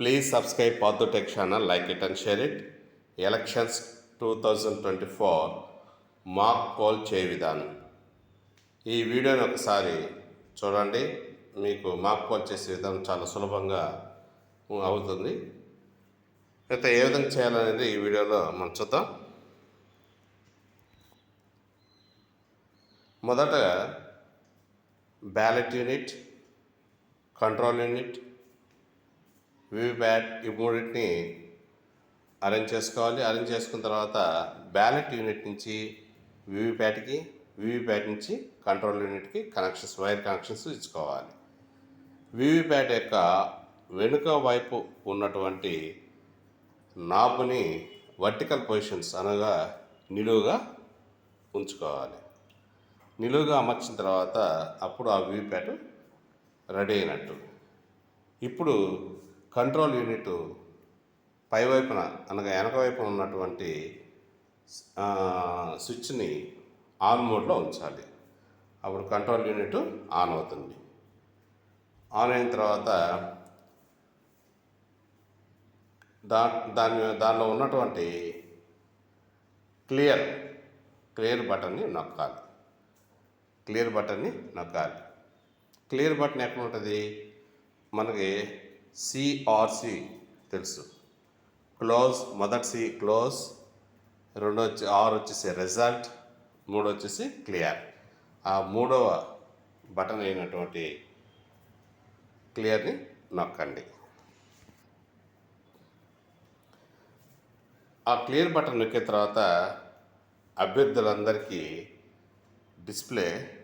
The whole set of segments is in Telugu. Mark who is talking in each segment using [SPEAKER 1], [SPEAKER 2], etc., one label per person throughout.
[SPEAKER 1] Please subscribe పాతోటెక్ channel like it and share it elections two thousand twenty four mock poll చే విధానం ఈ వీడియోని ఒకసారి చూడండి. మీకు మాక్ పోల్ చేసే విధానం చాలా సులభంగా అవుతుంది. అయితే ఏ విధంగా చేయాలనేది ఈ వీడియోలో మనం చూద్దాం. మొదట ballot unit control unit VVPAT ఈ మూడింటిని అరేంజ్ చేసుకోవాలి. అరేంజ్ చేసుకున్న తర్వాత బ్యాలెట్ యూనిట్ నుంచి వివిప్యాట్కి వివిప్యాట్ నుంచి కంట్రోల్ యూనిట్కి కనెక్షన్స్ వైర్ కనెక్షన్స్ ఇచ్చుకోవాలి. వివిప్యాట్ యొక్క వెనుక వైపు ఉన్నటువంటి నాబ్ని వర్టికల్ పొజిషన్స్ అనగా నిలువుగా ఉంచుకోవాలి. నిలువుగా అమర్చిన తర్వాత అప్పుడు ఆ వివిప్యాట్ రెడీ అయినట్టు. ఇప్పుడు కంట్రోల్ యూనిట్ పైవైపున అనగా వెనక వైపున ఉన్నటువంటి స్విచ్ని ఆన్ మోడ్లో ఉంచాలి. అప్పుడు కంట్రోల్ యూనిట్ ఆన్ అవుతుంది. ఆన్ అయిన తర్వాత దా దాని దానిలో ఉన్నటువంటి క్లియర్ క్లియర్ బటన్ని నొక్కాలి. క్లియర్ బటన్ని నొక్కాలి. క్లియర్ బటన్ ఎక్కడ ఉంటుంది? మనకి సిఆర్సి తెలుసు. క్లోజ్ మొదటి సి క్లోజ్ రెండో వచ్చి ఆర్ వచ్చేసి రిజల్ట్ మూడు వచ్చేసి క్లియర్ ఆ మూడవ బటన్ అయినటువంటి క్లియర్ని నొక్కండి. ఆ క్లియర్ బటన్ నొక్కిన తర్వాత అభ్యర్థులందరికీ డిస్ప్లే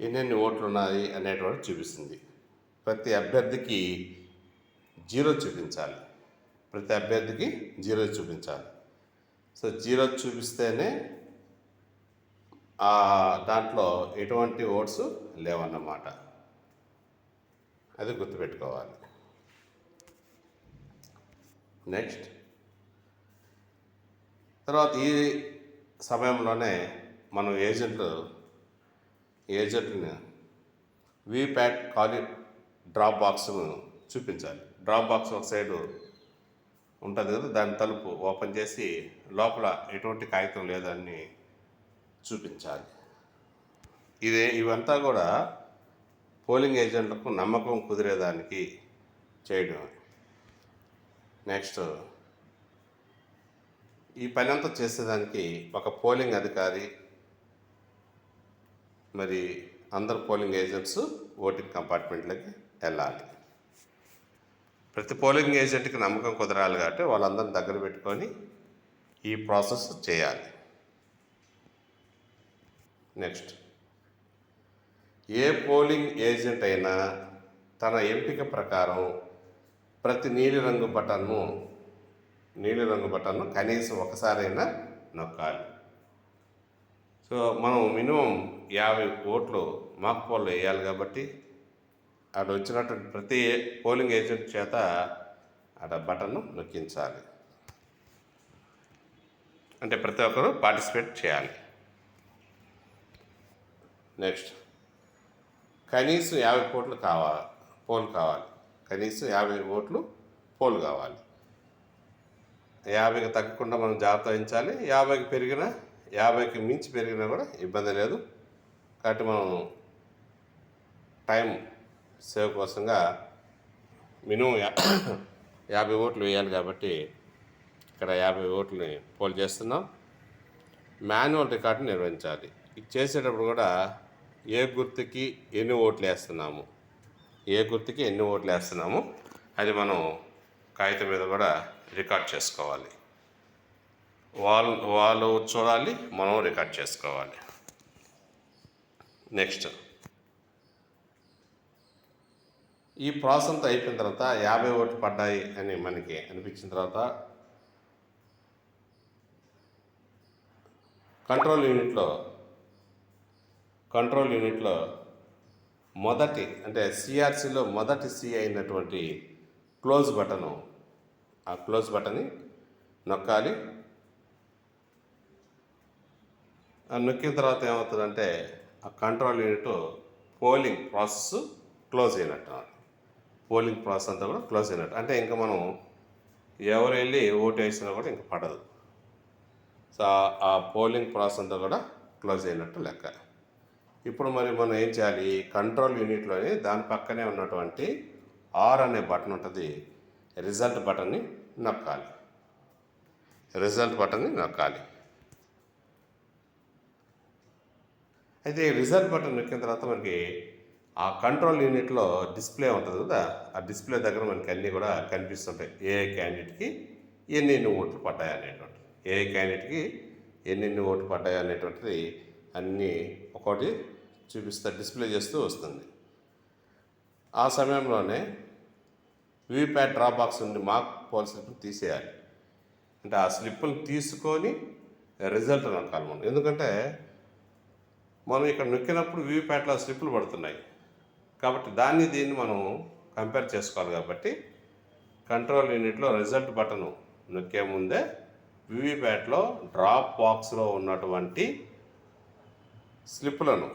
[SPEAKER 1] ఎన్నెన్ని ఓట్లు ఉన్నాయి అనేటువంటి చూపిస్తుంది. ప్రతి అభ్యర్థికి జీరో చూపించాలి. ప్రతి అభ్యర్థికి జీరో చూపించాలి. సో జీరో చూపిస్తేనే ఆ దాంట్లో ఎటువంటి ఓట్స్ లేవన్నమాట. అది గుర్తుపెట్టుకోవాలి. నెక్స్ట్. తర్వాత ఈ సమయంలోనే మనం ఏజెంట్లు ఏజెంట్ని వీప్యాట్ ఖాళీ డ్రాప్ బాక్స్ను చూపించాలి. డ్రాప్ బాక్స్ ఒక సైడు ఉంటుంది కదా దాని తలుపు ఓపెన్ చేసి లోపల ఎటువంటి కాగితం లేదని చూపించాలి. ఇదే ఇవంతా కూడా పోలింగ్ ఏజెంట్లకు నమ్మకం కుదిరేదానికి చేయడం నెక్స్ట్ ఈ పని అంతా చేసేదానికి ఒక పోలింగ్ అధికారి మరి అందరు పోలింగ్ ఏజెంట్స్ ఓటింగ్ కంపార్ట్మెంట్లకి వెళ్ళాలి. ప్రతి పోలింగ్ ఏజెంట్కి నమ్మకం కుదరాలి కాబట్టి వాళ్ళందరిని దగ్గర పెట్టుకొని ఈ ప్రాసెస్ చేయాలి. నెక్స్ట్. ఏ పోలింగ్ ఏజెంట్ అయినా తన ఎంపిక ప్రకారం ప్రతి నీలిరంగు బటన్ను నీలిరంగు బటన్ను కనీసం ఒకసారైనా నొక్కాలి. సో మనం మినిమం యాభై ఓట్లు మాక్ పోల్లో వేయాలి కాబట్టి అక్కడ వచ్చినటువంటి ప్రతి పోలింగ్ ఏజెంట్ చేత అక్కడ బటన్ను నొక్కించాలి. అంటే ప్రతి ఒక్కరు పార్టిసిపేట్ చేయాలి. నెక్స్ట్. కనీసం యాభై కోట్లు కావాలి పోల్ కావాలి. కనీసం యాభై ఓట్లు పోల్ కావాలి. యాభైకి తగ్గకుండా మనం జాగ్రత్త వహించాలి యాభైకి పెరిగినా యాభైకి మించి పెరిగినా కూడా ఇబ్బంది లేదు. కాబట్టి మనం టైం సేవ్ కోసంగా మినిమం యా యాభై ఓట్లు వేయాలి కాబట్టి ఇక్కడ యాభై ఓట్లని పోల్ చేస్తున్నాం. మాన్యువల్ రికార్డు నిర్వహించాలి. ఇది చేసేటప్పుడు కూడా ఏ గుర్తుకి ఎన్ని ఓట్లు వేస్తున్నాము? ఏ గుర్తుకి ఎన్ని ఓట్లు వేస్తున్నాము? అది మనం కాగితం మీద కూడా రికార్డ్ చేసుకోవాలి. వాళ్ళు వాళ్ళు చూడాలి మనం రికార్డ్ చేసుకోవాలి. నెక్స్ట్ ఈ ప్రాసెస్ అంతా అయిపోయిన తర్వాత యాభై ఓట్లు పడ్డాయి అని మనకి అనిపించిన తర్వాత కంట్రోల్ యూనిట్లో కంట్రోల్ యూనిట్లో మొదటి అంటే సిఆర్సీలో మొదటి సి అయినటువంటి క్లోజ్ బటను ఆ క్లోజ్ బటన్ని నొక్కాలి. ఆ నొక్కిన తర్వాత ఏమవుతుందంటే ఆ control unit polling process close అయినట్టు పోలింగ్ ప్రాసెస్ అంతా కూడా క్లోజ్ అయినట్టు. అంటే ఇంకా మనం ఎవరు వెళ్ళి ఓటు వేసినా కూడా ఇంకా పడదు. సో ఆ- పోలింగ్ ప్రాసెస్ అంతా కూడా క్లోజ్ అయినట్టు లెక్క. ఇప్పుడు మరి మనం ఏం చేయాలి? కంట్రోల్ యూనిట్లోని దాని పక్కనే ఉన్నటువంటి ఆర్ అనే బటన్ ఉంటుంది. రిజల్ట్ బటన్ని నొక్కాలి. రిజల్ట్ బటన్ని నొక్కాలి. అయితే రిజల్ట్ బటన్ నొక్కిన తర్వాత మనకి ఆ కంట్రోల్ యూనిట్లో డిస్ప్లే ఉంటుంది కదా ఆ డిస్ప్లే దగ్గర మనకి అన్నీ కూడా కనిపిస్తుంటాయి. ఏ క్యాండిడేట్కి ఎన్ని ఓట్లు పడ్డాయి అనేటువంటి ఏ క్యాండిడేట్కి ఎన్నెన్ని ఓట్లు పడ్డాయి అనేటువంటిది అన్నీ ఒకటి చూపిస్తా డిస్ప్లే చేస్తూ వస్తుంది. ఆ సమయంలోనే వీప్యాట్ డ్రా బాక్స్ నుండి మాక్ పోల్ స్లిప్ని తీసేయాలి. అంటే ఆ స్లిప్పులు తీసుకొని రిజల్ట్ నొక్కాలి మనం ఎందుకంటే మనం ఇక్కడ నొక్కినప్పుడు వీవీప్యాట్లో స్లిప్పులు పడుతున్నాయి. కాబట్టి దాన్ని దీన్ని మనం కంపేర్ చేసుకోవాలి కాబట్టి కంట్రోల్ యూనిట్లో రిజల్ట్ బటన్ నొక్కే ముందే వివిప్యాట్లో డ్రాప్ బాక్స్లో ఉన్నటువంటి స్లిప్పులను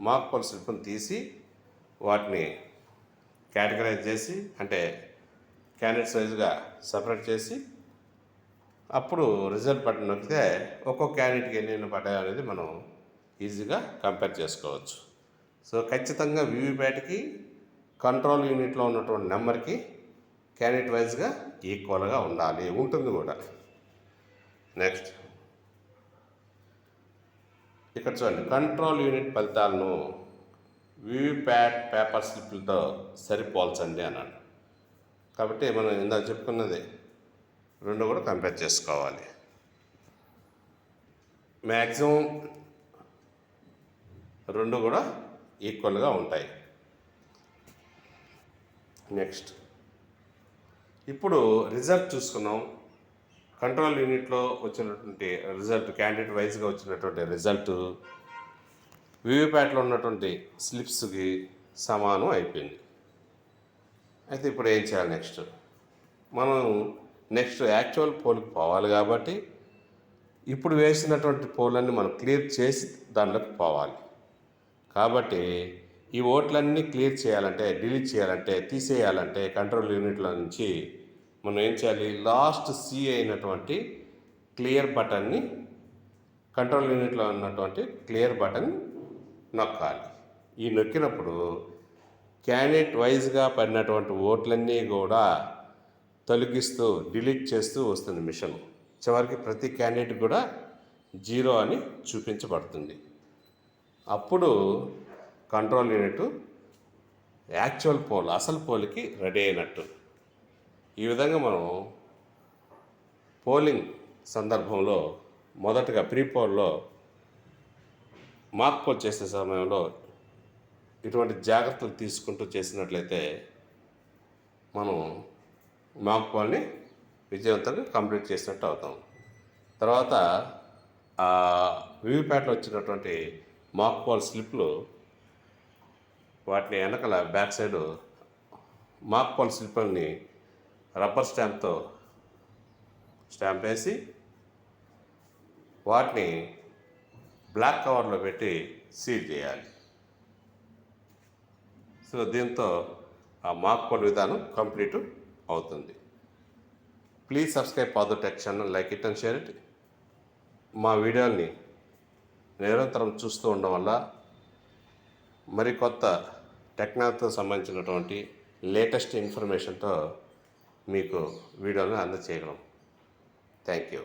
[SPEAKER 1] మార్క్ పోల్ స్లిప్ను తీసి వాటిని కేటగరైజ్ చేసి అంటే క్యాండిడేట్ సైజుగా సపరేట్ చేసి అప్పుడు రిజల్ట్ బటన్ నొక్కితే ఒక్కొక్క క్యాండిడేట్కి ఎన్ని ఎన్ని పడ్డాయో అనేది మనం ఈజీగా కంపేర్ చేసుకోవచ్చు. సో ఖచ్చితంగా వీవీప్యాట్కి కంట్రోల్ యూనిట్లో ఉన్నటువంటి నెంబర్కి క్యాండిడేట్ వైజ్గా ఈక్వల్గా ఉండాలి ఉంటుంది కూడా. నెక్స్ట్. ఇక్కడ చూడండి కంట్రోల్ యూనిట్ ఫలితాలను వీవీప్యాట్ పేపర్ స్లిప్లతో సరిపోల్చండి అన్నాడు. కాబట్టి మనం ఇందాక చెప్పుకున్నది రెండు కూడా కంపేర్ చేసుకోవాలి. మ్యాక్సిమం రెండు కూడా ఈక్వల్గా ఉంటాయి. నెక్స్ట్. ఇప్పుడు రిజల్ట్ చూసుకున్నాం. కంట్రోల్ యూనిట్లో వచ్చినటువంటి రిజల్ట్ క్యాండిడేట్ వైజ్గా వచ్చినటువంటి రిజల్ట్ వివిప్యాట్లో ఉన్నటువంటి స్లిప్స్కి సమానం అయిపోయింది. అయితే ఇప్పుడు ఏం చేయాలి నెక్స్ట్? మనం నెక్స్ట్ యాక్చువల్ పోల్కి పోవాలి కాబట్టి ఇప్పుడు వేసినటువంటి పోలన్నీ మనం క్లియర్ చేసి దాంట్లోకి పోవాలి. కాబట్టి ఈ ఓట్లన్నీ క్లియర్ చేయాలంటే డిలీట్ చేయాలంటే తీసేయాలంటే కంట్రోల్ యూనిట్లో నుంచి మనం ఏం చేయాలి? లాస్ట్ సి అయినటువంటి క్లియర్ బటన్ని కంట్రోల్ యూనిట్లో ఉన్నటువంటి క్లియర్ బటన్ నొక్కాలి. ఈ నొక్కినప్పుడు క్యాండిడేట్ వైజ్గా పడినటువంటి ఓట్లన్నీ కూడా తొలగిస్తూ డిలీట్ చేస్తూ వస్తుంది మిషన్. చివరికి ప్రతి క్యాండిడేట్ కూడా జీరో అని చూపించబడుతుంది. అప్పుడు కంట్రోల్ యూనిట్ యాక్చువల్ పోల్ అసలు పోల్కి రెడీ అయినట్టు. ఈ విధంగా మనం పోలింగ్ సందర్భంలో మొదటగా ప్రీ పోల్లో మాక్ పోల్ చేసే సమయంలో ఇటువంటి జాగ్రత్తలు తీసుకుంటూ చేసినట్లయితే మనం మాక్ పోల్ని విజయవంతంగా కంప్లీట్ చేసినట్టు అవుతాం. తర్వాత వీవీప్యాట్లో వచ్చినటువంటి మాక్ పోల్ స్లిప్లు వాటిని వెనకల బ్యాక్ సైడ్ మాక్ పాల్ స్లిప్ని రబ్బర్ స్టాంప్తో స్టాంప్ వేసి వాటిని బ్లాక్ కవర్లో పెట్టి సీల్ చేయాలి. సో దీంతో ఆ మాక్ పాల్ విధానం కంప్లీట్ అవుతుంది. ప్లీజ్ సబ్స్క్రైబ్ పాదు tech channel like it and share it. మా వీడియోని నిరంతరం చూస్తూ ఉండడం వల్ల మరికొత్త టెక్నాలజీతో సంబంధించినటువంటి లేటెస్ట్ ఇన్ఫర్మేషన్తో మీకు వీడియోని అందజేయగలం థ్యాంక్ యూ.